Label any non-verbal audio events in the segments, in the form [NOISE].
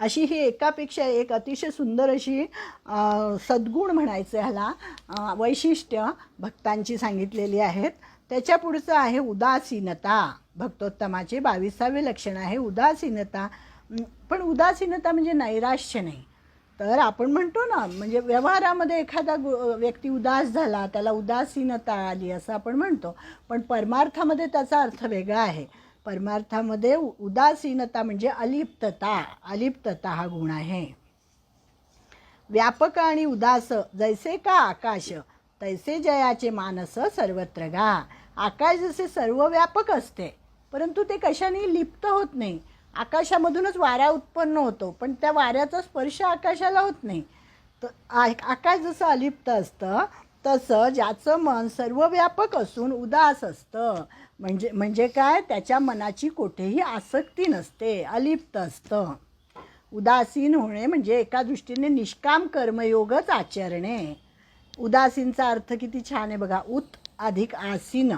अशी ही एकापेक्षा एक अतिशय सुंदर अशी सद्गुण म्हणायचं ह्याला वैशिष्ट्य भक्तांची सांगितलेली आहेत. त्याच्या पुढचं आहे उदासीनता. भक्तोत्तमाचे बावीसावे लक्षण आहे उदासीनता. पण उदासीनता म्हणजे नैराश्य नाही. तर आपण म्हणतो ना म्हणजे व्यवहारामध्ये एखादा गु- व्यक्ती उदास झाला त्याला उदासीनता आली असं आपण म्हणतो. पण परमार्थामध्ये त्याचा अर्थ वेगळा आहे. परमार्थामध्ये उदासीनता म्हणजे अलिप्तता. अलिप्तता हा गुण आहे. व्यापक आणि उदास जैसे का आकाश तैसे जयाचे मानस सर्वत्र गा. आकाश जसे सर्व व्यापक असते परंतु ते कशाने लिप्त होत नाही. आकाशामधूनच वारा उत्पन्न होतो पण त्या वाऱ्याचा स्पर्श आकाशाला होत नाही. तर आकाश जसं अलिप्त असतं तसं ज्याचं मन सर्व व्यापक असून उदास असतं. म्हणजे म्हणजे काय? त्याच्या मनाची कुठेही आसक्ती नसते अलिप्त असतं. उदासीन होणे म्हणजे एका दृष्टीने निष्काम कर्मयोगच आचरणे. उदासीनचा अर्थ किती छान आहे बघा. उत अधिक आसीन.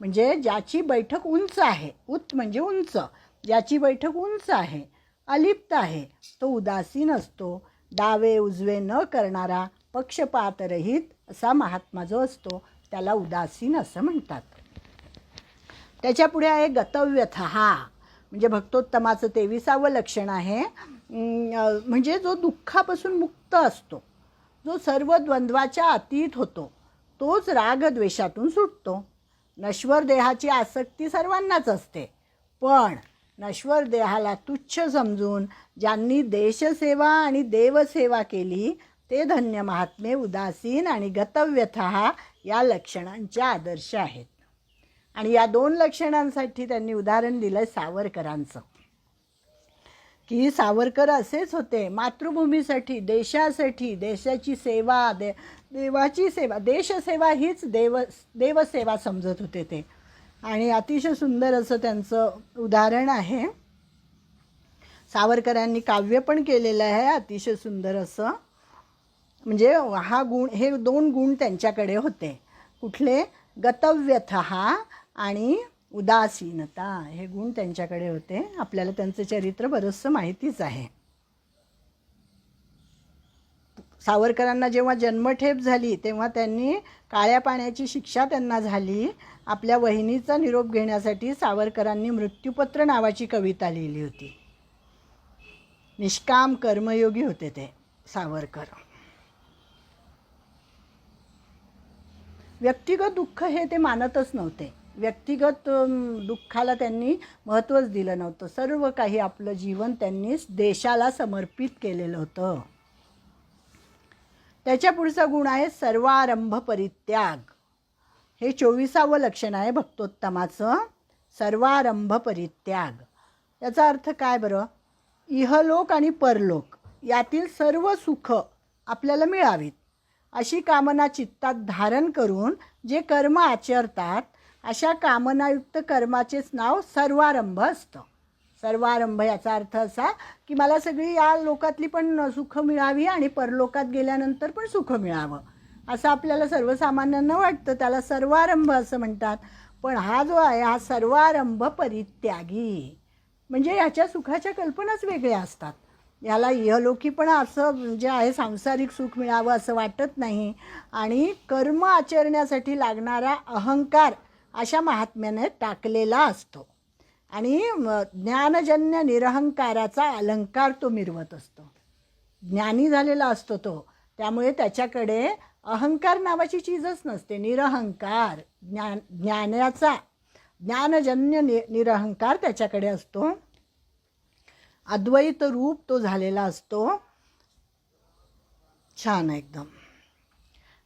म्हणजे ज्याची बैठक उंच आहे. उत म्हणजे उंच. ज्याची बैठक उंच आहे अलिप्त आहे तो उदासीन असतो. डावे उजवे न करणारा पक्षपातरहित असा महात्मा जो असतो त्याला उदासीन असं म्हणतात. त्याच्यापुढे आहे गतव्यथ म्हणजे भक्तोत्तमाचं तेविसावं लक्षण आहे. म्हणजे जो दुःखापासून मुक्त असतो जो सर्व द्वंद्वाच्या अतीत होतो तोच रागद्वेषातून सुटतो. नश्वर देहाची आसक्ती सर्वांनाच असते. पण नश्वर देहाला तुच्छ समजून ज्यांनी देशसेवा आणि देवसेवा केली ते धन्य महात्मे उदासीन आणि गतव्यथा या लक्षणांचे आदर्श आहेत. आणि या दोन लक्षणांसाठी त्यांनी उदाहरण दिलं सावरकरांचं. की सावरकर असेच होते मातृभूमीसाठी देशासाठी देशाची सेवा दे देवाची सेवा देशसेवा हीच देव देवसेवा समजत होते ते. आणि अतिशय सुंदर असं त्यांचं उदाहरण आहे. सावरकरांनी काव्य पण केलेलं आहे अतिशय सुंदर असं. म्हणजे हा गुण हे दोन गुण त्यांच्याकडे होते. कुठले? गतव्यथ हा आणि उदासीनता हे गुण त्यांच्याकडे होते. आपल्याला त्यांचं चरित्र बरंचसं माहितीच आहे. सावरकरांना जेव्हा जन्मठेप झाली तेव्हा त्यांनी काळ्या पाण्याची शिक्षा त्यांना झाली. आपल्या वहिनीचा निरोप घेण्यासाठी सावरकरांनी मृत्यूपत्र नावाची कविता लिहिली होती. निष्काम कर्मयोगी होते ते सावरकर. व्यक्तिगत दुःख हे ते मानतच नव्हते. व्यक्तिगत दुःखाला त्यांनी महत्त्वच दिलं नव्हतं. सर्व काही आपलं जीवन त्यांनी देशाला समर्पित केलेलं होतं. त्याच्या पुढचा गुण आहे सर्वारंभ परित्याग. हे चोवीसावं लक्षण आहे भक्तोत्तमाचं. सर्वारंभ परित्याग. याचा अर्थ काय बरं? इहलोक आणि परलोक यातील सर्व सुख आपल्याला मिळावीत. अशी कामना चित्तात धारण करून जे कर्म आचरतात अशा कामनायुक्त कर्माचेच नाव सर्वारंभ असतं. सर्वारंभ याचा अर्थ असा की मला सगळी या लोकातली पण सुख मिळावी आणि परलोकात गेल्यानंतर पण सुख मिळावं. असं आपल्याला सर्वसामान्यांना वाटतं त्याला सर्वारंभ असं म्हणतात. पण हा जो आहे हा सर्वारंभ परित्यागी. म्हणजे ह्याच्या सुखाच्या कल्पनाच वेगळ्या असतात. याला इहलोकी पण असं जे आहे सांसारिक सुख मिळावं असं वाटत नाही. आणि कर्म आचरण्यासाठी लागणारा अहंकार अशा महात्म्याने टाकलेला असतो. आणि ज्ञानजन्य निरहंकाराचा अलंकार तो मिरवत असतो. ज्ञानी झालेला असतो तो. त्यामुळे त्याच्याकडे अहंकार नावाची चीजच नसते. निरहंकार ज्ञान ज्ञानाचा ज्ञानजन्य नि निरहंकार त्याच्याकडे असतो. अद्वैत रूप तो झालेला असतो. छान एकदम.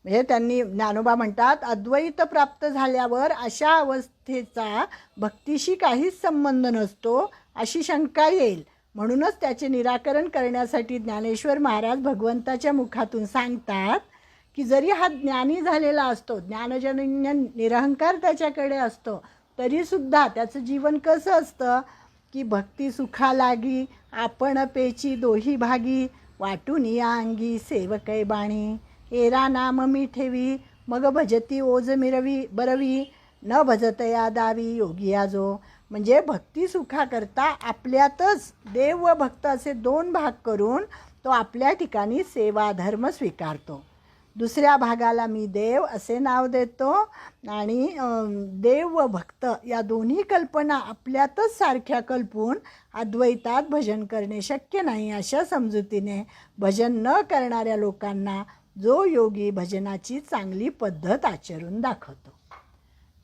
म्हणजे त्यांनी ज्ञानोबा म्हणतात अद्वैत प्राप्त झाल्यावर अशा अवस्थेचा भक्तीशी काहीच संबंध नसतो अशी शंका येईल. म्हणूनच त्याचे निराकरण करण्यासाठी ज्ञानेश्वर महाराज भगवंताच्या मुखातून सांगतात की जरी हा ज्ञानी झालेला असतो ज्ञानजन्य निरहंकार त्याच्याकडे असतो तरीसुद्धा त्याचं जीवन कसं असतं? की भक्ती सुखा लागी आपण पेची दोही भागी वाटून या अंगी सेवकै बाणी. एरा नाम मी ठेवी मग भजती ओज मिरवी बरवी. न भजत या दावी योगी जो म्हणजे भक्ती सुखाकरता आपल्यातच देव व भक्त असे दोन भाग करून तो आपल्या ठिकाणी सेवा धर्म स्वीकारतो. दुसऱ्या भागाला मी देव असे नाव देतो आणि देव व भक्त या दोन्ही कल्पना आपल्यातच सारख्या कल्पून अद्वैतात भजन करणे शक्य नाही अशा समजुतीने भजन न करणाऱ्या लोकांना जो योगी भजनाची चांगली पद्धत आचरून दाखवतो.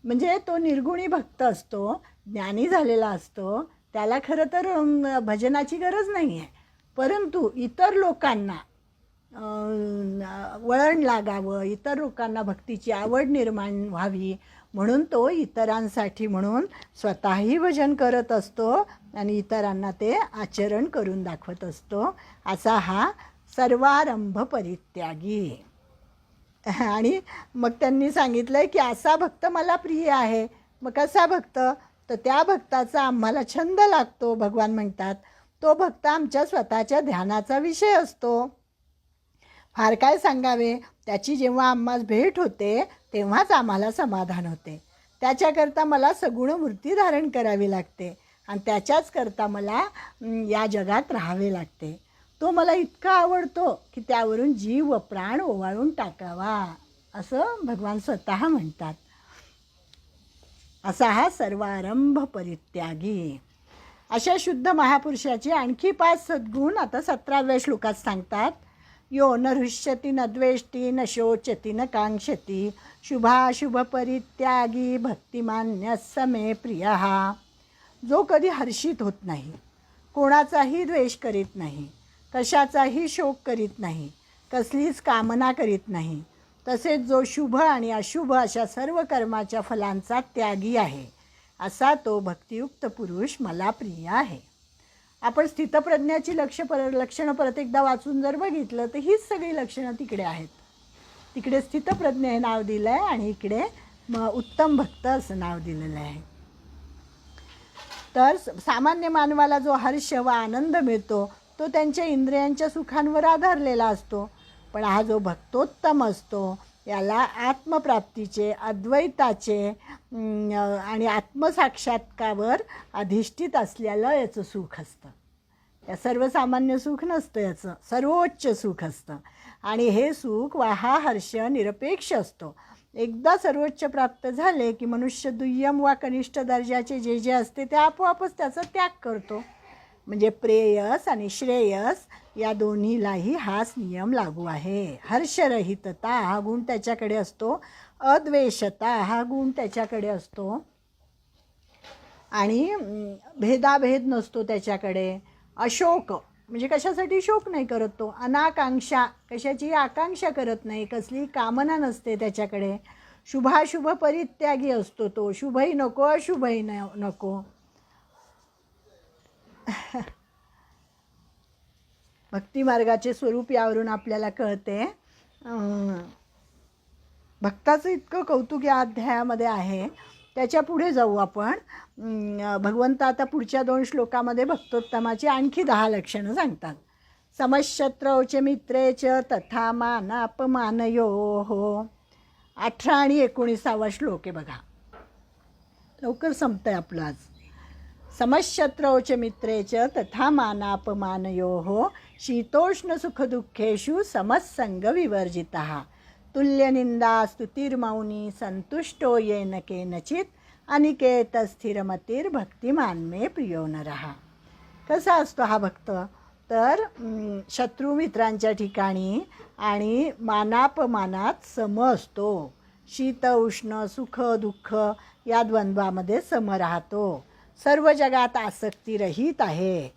म्हणजे तो निर्गुणी भक्त असतो ज्ञानी झालेला असतो त्याला खरं तर भजनाची गरज नाही आहे परंतु इतर लोकांना वळण लागावं इतर लोकांना भक्तीची आवड निर्माण व्हावी म्हणून तो इतरांसाठी म्हणून स्वतःही भजन करत असतो आणि इतरांना ते आचरण करून दाखवत असतो. असा हा सर्वारंभ परित्यागी आणि मग त्यांनी सांगितलं आहे की असा भक्त मला प्रिय आहे. मग कसा भक्त? तर त्या भक्ताचा आम्हाला छंद लागतो भगवान म्हणतात. तो भक्त आमच्या स्वतःच्या ध्यानाचा विषय असतो. फार काय सांगावे? त्याची जेव्हा आम्हाला भेट होते तेव्हाच आम्हाला समाधान होते. त्याच्याकरता मला सगुण मूर्ती धारण करावी लागते. आणि त्याच्याच करता मला या जगात राहावे लागते. तो मला इतका आवडतो की त्यावरून जीव व प्राण ओवाळून टाकावा असं भगवान स्वतः म्हणतात. असा हा सर्वारंभ परित्यागी. अशा शुद्ध महापुरुषाचे आणखी पाच सद्गुण आता सतराव्या श्लोकात सांगतात. यो न हृष्यती न द्वेष्टी न शोचती न कांक्षती शुभाशुभ परित्यागी भक्तिमान्य समे प्रिय. जो कधी हर्षित होत नाही कोणाचाही द्वेष करीत नाही कशाचाही शोक करीत नाही कसलीच कामना करीत नाही. तसेच जो शुभ आणि अशुभ अशा सर्व कर्माच्या फलांचा त्यागी आहे असा तो भक्तियुक्त पुरुष मला प्रिय आहे. आपण स्थितप्रज्ञाची लक्ष पर लक्षणं परत एकदा वाचून जर बघितलं तर हीच सगळी लक्षणं तिकडे आहेत. तिकडे स्थितप्रज्ञ हे नाव दिलं आहे आणि इकडे म उत्तम भक्त असं नाव दिलेलं आहे. तर सामान्य मानवाला जो हर्ष व आनंद मिळतो तो त्यांच्या इंद्रियांच्या सुखांवर आधारलेला असतो. पण हा जो भक्तोत्तम असतो याला आत्मप्राप्तीचे अद्वैताचे आणि आत्मसाक्षात्कावर अधिष्ठित असलेलं याचं सुख असतं. या सर्वसामान्य सुख नसतं याचं सर्वोच्च सुख असतं. आणि हे सुख वा हा हर्ष निरपेक्ष असतो. एकदा सर्वोच्च प्राप्त झाले की मनुष्य दुय्यम वा कनिष्ठ दर्जाचे जे जे असते ते आपोआपच त्याचा त्याग करतो. म्हणजे प्रेयस आणि श्रेयस या दोन्हीलाही हाच नियम लागू आहे. हर्षरहितता हा गुण त्याच्याकडे असतो अद्वेषता हा गुण त्याच्याकडे असतो आणि भेदाभेद नसतो त्याच्याकडे. अशोक म्हणजे कशासाठी शोक नाही करत तो? अनाकांक्षा कशाची आकांक्षा करत नाही? कसली कामना नसते त्याच्याकडे. शुभाशुभ परित्यागी असतो तो. शुभही नको अशुभही न नको. भक्तिमार्गाचे स्वरूप यावरून आपल्याला कळते. भक्ताचं इतकं कौतुक या अध्यायामध्ये आहे. त्याच्या पुढे जाऊ आपण. भगवंत आता पुढच्या दोन श्लोकामध्ये भक्तोत्तमाची आणखी दहा लक्षणं सांगतात. समशत्रौचे मित्रेच तथा मान अपमानयो हो. अठरा आणि एकोणीसावा श्लोक आहे बघा. लवकर संपतंय आपलं आज. समशत्रौच मित्रेच तथा मानापमानयो शीतोष्ण सुखदुःखेषु समस्संग विवर्जितः तुल्यनिंदा स्तुतिर्मौनी संतुष्टो येन केनचित् अनिकेतस्थिरमतीर्भक्तिमान मे प्रियो नरः। कसा असतो हा भक्त? तर अं, शत्रू मित्रांच्या ठिकाणी आणि मानापमानात सम असतो. शीत उष्ण सुख दुःख या द्वंद्वामध्ये सम राहतो. सर्व जगात आसक्तिरहित आहे.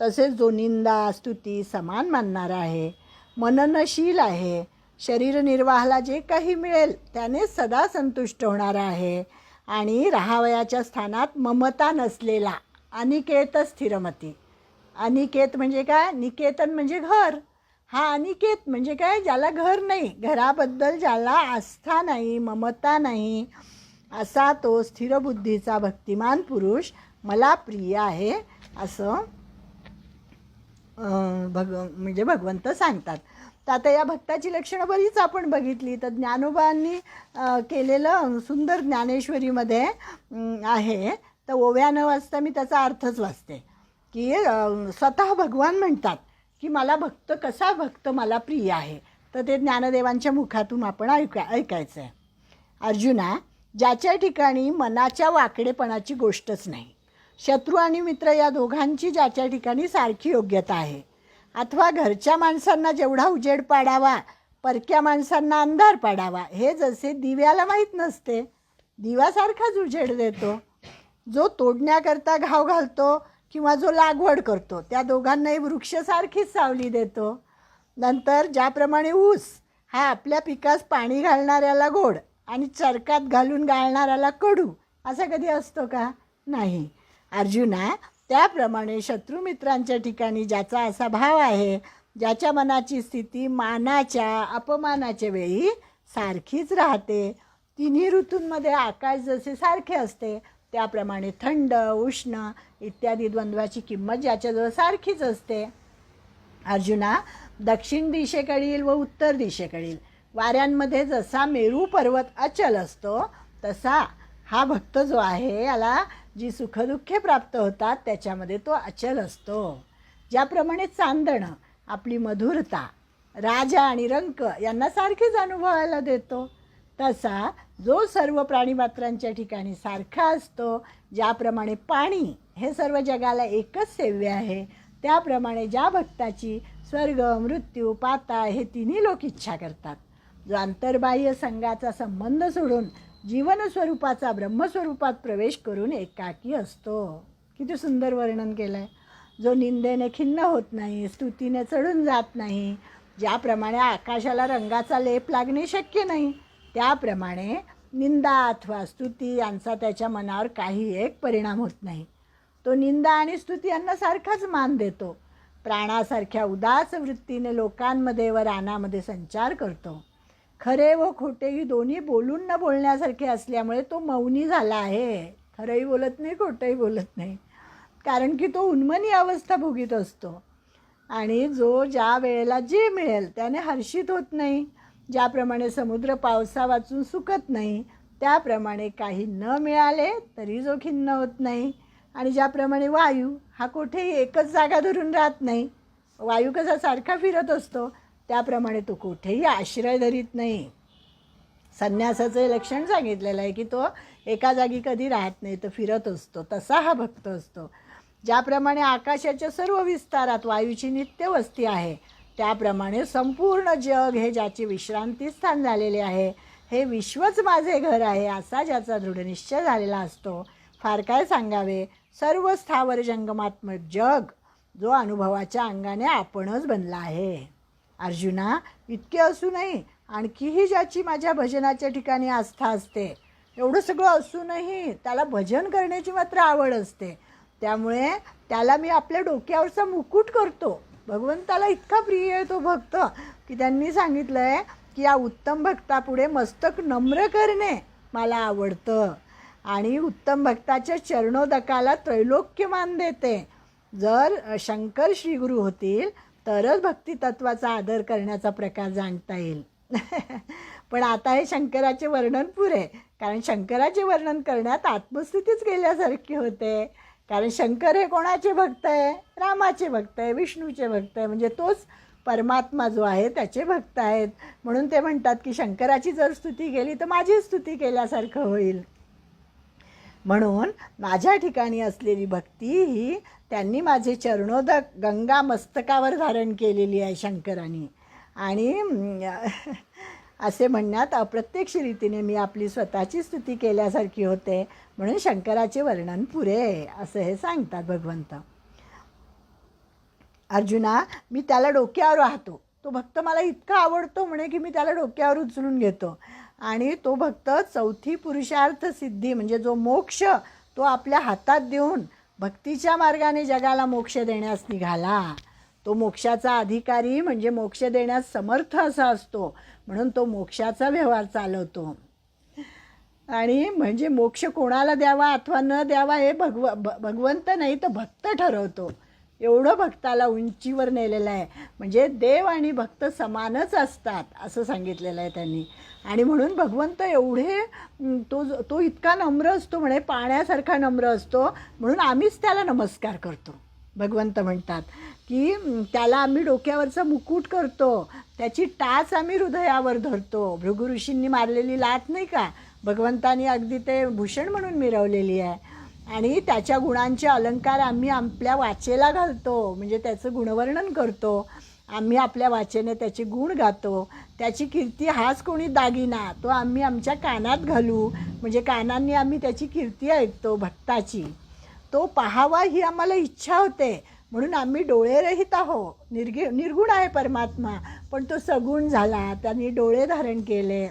तसेच जो निंदा स्तुती समान मानणारा आहे मननशील आहे शरीर निर्वाहाला जे काही मिळेल त्याने सदा संतुष्ट होणारा आहे आणि राहावयाच्या स्थानात ममता नसलेला अनिकेत स्थिरमती. अनिकेत म्हणजे काय? निकेतन म्हणजे घर. हा अनिकेत म्हणजे काय? ज्याला घर नाही घराबद्दल ज्याला आस्था नाही ममता नाही असा तो स्थिरबुद्धीचा भक्तिमान पुरुष मला प्रिय आहे असं भग म्हणजे भगवंत सांगतात. तर आता या भक्ताची लक्षणं बरीच आपण बघितली. तर ज्ञानोबांनी केलेलं सुंदर ज्ञानेश्वरीमध्ये आहे. तर ओव्या न वाचता मी त्याचा अर्थच वाचते. की स्वतः भगवान म्हणतात की मला भक्त कसा भक्त मला प्रिय आहे. तर ते ज्ञानदेवांच्या मुखातून आपण ऐका ऐकायचं आहे अर्जुना ज्याच्या ठिकाणी मनाच्या वाकडेपणाची गोष्टच नाही. शत्रू आणि मित्र या दोघांची ज्याच्या ठिकाणी सारखी योग्यता आहे. अथवा घरच्या माणसांना जेवढा उजेड पाडावा परक्या माणसांना अंधार पाडावा हे जसे दिव्याला माहीत नसते दिव्यासारखाच उजेड देतो. जो तोडण्याकरता घाव घालतो किंवा जो लागवड करतो त्या दोघांनाही वृक्षसारखीच सावली देतो. नंतर ज्याप्रमाणे ऊस हा आपल्या पिकास पाणी घालणाऱ्याला गोड आणि चरकात घालून गाळणाऱ्याला कडू असा कधी असतो का? नाही. अर्जुना त्याप्रमाणे शत्रुमित्रांच्या ठिकाणी ज्याचा असा भाव आहे ज्याच्या मनाची स्थिती मानाच्या अपमानाच्या वेळी सारखीच राहते. तिन्ही ऋतूंमध्ये आकाश जसे सारखे असते त्याप्रमाणे थंड उष्ण इत्यादी द्वंद्वाची किंमत ज्याच्याजवळ सारखीच असते. अर्जुना दक्षिण दिशेकडील व उत्तर दिशेकडील. वाऱ्यांमध्ये जसा मेरू पर्वत अचल असतो तसा हा भक्त जो आहे याला जी सुखदुःखे प्राप्त होतात त्याच्यामध्ये तो अचल असतो. ज्याप्रमाणे चांदणं आपली मधुरता राजा आणि रंक यांना सारखीच अनुभवायला देतो तसा जो सर्व प्राणीमात्रांच्या ठिकाणी सारखा असतो ज्याप्रमाणे पाणी हे सर्व जगाला एकच सेव्य आहे त्याप्रमाणे ज्या भक्ताची स्वर्ग मृत्यू पाता हे तिन्ही लोक इच्छा करतात. जो आंतरबाह्य संघाचा संबंध सोडून जीवनस्वरूपाचा ब्रह्मस्वरूपात प्रवेश करून एकाकी असतो. किती सुंदर वर्णन केलं आहे जो निंदेने खिन्न होत नाही स्तुतीने चढून जात नाही ज्याप्रमाणे आकाशाला रंगाचा लेप लागणे शक्य नाही त्याप्रमाणे निंदा अथवा स्तुती यांचा त्याच्या मनावर काही एक परिणाम होत नाही. तो निंदा आणि स्तुती यांना सारखाच मान देतो. प्राणासारख्या उदास वृत्तीने लोकांमध्ये व रानामध्ये संचार करतो. खरे व खोटे ही दोन्ही बोलून न बोलण्यासारखे असल्यामुळे तो मौनी झाला आहे. खरंही बोलत नाही खोटंही बोलत नाही. कारण की तो उन्मनी अवस्था भोगीत असतो. आणि जो ज्या वेळेला जे मिळेल त्याने हर्षित होत नाही. ज्याप्रमाणे समुद्र पावसा वाचून सुकत नाही त्याप्रमाणे काही न मिळाले तरी जो खिन्न होत नाही. आणि ज्याप्रमाणे वायू हा कुठेही एकच जागा धरून राहत नाही. वायू कसा सारखा फिरत असतो त्याप्रमाणे तो कुठेही आश्रय धरीत नाही. संन्यासाचं हे लक्षण सांगितलेलं आहे की तो एका जागी कधी राहत नाही तर फिरत असतो तसा हा भक्त असतो. ज्याप्रमाणे आकाशाच्या सर्व विस्तारात वायूची नित्य वस्ती आहे त्याप्रमाणे संपूर्ण जग हे ज्याचे विश्रांतीस्थान झालेले आहे हे विश्वच माझे घर आहे असा ज्याचा दृढनिश्चय झालेला असतो. फार काय सांगावे? सर्व स्थावर जंगमात्मक जग जो अनुभवाच्या अंगाने आपणच बनला आहे. अर्जुना इतके असूनही आणखीही ज्याची माझ्या भजनाच्या ठिकाणी आस्था असते. एवढं सगळं असूनही त्याला भजन करण्याची मात्र आवड असते. त्यामुळे त्याला मी आपल्या डोक्यावरचा मुकुट करतो. भगवंताला इतका प्रिय आहे तो भक्त की त्यांनी सांगितलं आहे की या उत्तम भक्तापुढे मस्तक नम्र करणे मला आवडतं. आणि उत्तम भक्ताच्या चरणोदकाला त्रैलोक्य मान देते. जर शंकर श्रीगुरू होतील तरच भक्ती तत्वाचा आदर करण्याचा प्रकार जाणता येईल. [LAUGHS] पण आता हे शंकराचे वर्णन पुरे. कारण शंकराचे वर्णन करण्यात आत्मस्थितीच गेल्यासारखी होते. कारण शंकर हे कोणाचे भक्त आहे? रामाचे भक्त आहे विष्णूचे भक्त आहे. म्हणजे तोच परमात्मा जो आहे त्याचे भक्त आहेत. म्हणून ते म्हणतात की शंकराची जर स्तुती केली तर माझी स्तुती केल्यासारखं होईल. म्हणून माझ्या ठिकाणी असलेली भक्ती ही त्यांनी माझे चरणोदक गंगा मस्तकावर धारण केलेली आहे शंकरांनी. आणि [LAUGHS] असे म्हणण्यात अप्रत्यक्ष रीतीने मी आपली स्वतःची स्तुती केल्यासारखी होते म्हणून शंकराचे वर्णन पुरे आहे, असं हे सांगतात भगवंत. अर्जुना मी त्याला डोक्यावर राहतो तो भक्त मला इतका आवडतो म्हणे की मी त्याला डोक्यावर उचलून घेतो. आणि तो भक्त चौथी पुरुषार्थ सिद्धी म्हणजे जो मोक्ष तो आपल्या हातात देऊन भक्तीच्या मार्गाने जगाला मोक्ष देण्यास निघाला. तो मोक्षाचा अधिकारी म्हणजे मोक्ष देण्यास समर्थ असा असतो म्हणून तो मोक्षाचा व्यवहार चालवतो. आणि म्हणजे मोक्ष कोणाला द्यावा अथवा न द्यावा हे भगव भगवंत नाही तर भक्त ठरवतो. एवढं भक्ताला उंचीवर नेलेलं आहे. म्हणजे देव आणि भक्त समानच असतात असं सांगितलेलं आहे त्यांनी. आणि म्हणून भगवंत एवढे तो तो इतका नम्र असतो म्हणे पाण्यासारखा नम्र असतो म्हणून आम्हीच त्याला नमस्कार करतो. भगवंत म्हणतात की त्याला आम्ही डोक्यावरचा मुकुट करतो त्याची टाच आम्ही हृदयावर धरतो. भृगु ऋषींनी मारलेली लाट नाही का? भगवंतानी अगदी ते भूषण म्हणून मिरवलेली आहे. आणि त्याच्या गुणांचे अलंकार आम्ही आपल्या वाचेला घालतो म्हणजे त्याचं गुणवर्णन करतो. आम्ही आपल्या वाचेने त्याचे गुण गातो. त्याची कीर्ती हाच कोणी दागिना तो आम्ही आमच्या कानात घालू. म्हणजे कानांनी आम्ही त्याची कीर्ती ऐकतो भक्ताची. तो पाहावा ही आम्हाला इच्छा होते. म्हणून आम्ही डोळे रहित आहो. निर्गे निर्गुण आहे परमात्मा. पण तो सगुण झाला त्यांनी डोळे धारण केले.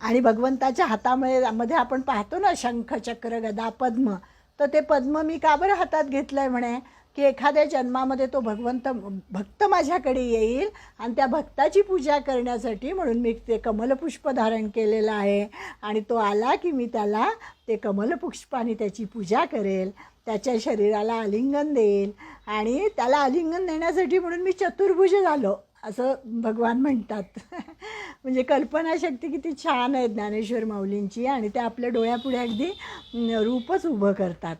आणि भगवंताच्या हातामुळे मध्ये आपण पाहतो ना शंख चक्र गदा पद्म. तर ते पद्म मी का बरं हातात घेतलं आहे म्हणे? की एखाद्या जन्मामध्ये तो भगवंत भक्त माझ्याकडे येईल आणि त्या भक्ताची पूजा करण्यासाठी म्हणून मी ते कमलपुष्प धारण केलेलं आहे. आणि तो आला की मी त्याला ते कमलपुष्पाने त्याची पूजा करेल. त्याच्या शरीराला आलिंगन देईल. आणि त्याला आलिंगन देण्यासाठी म्हणून मी चतुर्भुज झालो असं भगवान म्हणतात. [LAUGHS] म्हणजे कल्पनाशक्ती किती छान आहे ज्ञानेश्वर माऊलींची. आणि ते आपल्या डोळ्यापुढे अगदी रूपच उभं करतात.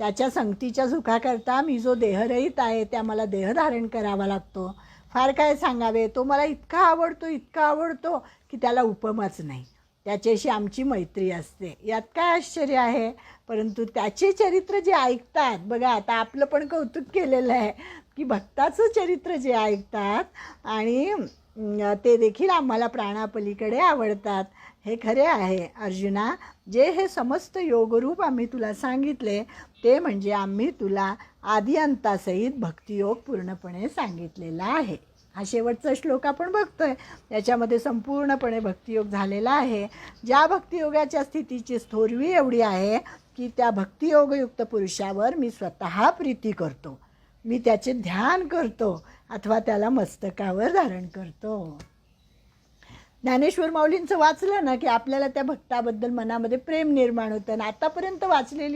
त्याच्या संगतीच्या सुखाकरता मी जो देहरहित आहे त्या मला देह धारण करावा लागतो. फार काय सांगावे? तो मला इतका आवडतो इतका आवडतो की त्याला उपमाच नाही. त्याच्याशी आमची मैत्री असते. यात काय आश्चर्य आहे? परंतु त्याचे चरित्र जे ऐकतात बघा आता आपलं पण कौतुक केलेलं आहे की भक्ताचं चरित्र जे ऐकतात आणि ते देखील आम्हाला प्राणापलीकडे आवडतात. हे खरे आहे अर्जुना. जे हे समस्त योगरूप आम्ही तुला सांगितले ते म्हणजे आम्ही तुला आदी अंतासहित भक्तियोग पूर्णपणे सांगितलेला आहे. हा शेवटचा श्लोक आपण बघतोय. त्याच्यामध्ये संपूर्णपणे भक्तियोग झालेला आहे. ज्या भक्तियोगाच्या स्थितीची थोरवी एवढी आहे की त्या भक्तियोगयुक्त पुरुषावर मी स्वतः प्रीती करतो. मी त्याचे ध्यान करतो अथवा त्याला मस्तकावर धारण करतो. ज्ञानेश्वर माऊलींचं वाचलं ना की आपल्याला त्या भक्ताबद्दल मनामध्ये प्रेम निर्माण होतं. आणि आतापर्यंत वाचलेली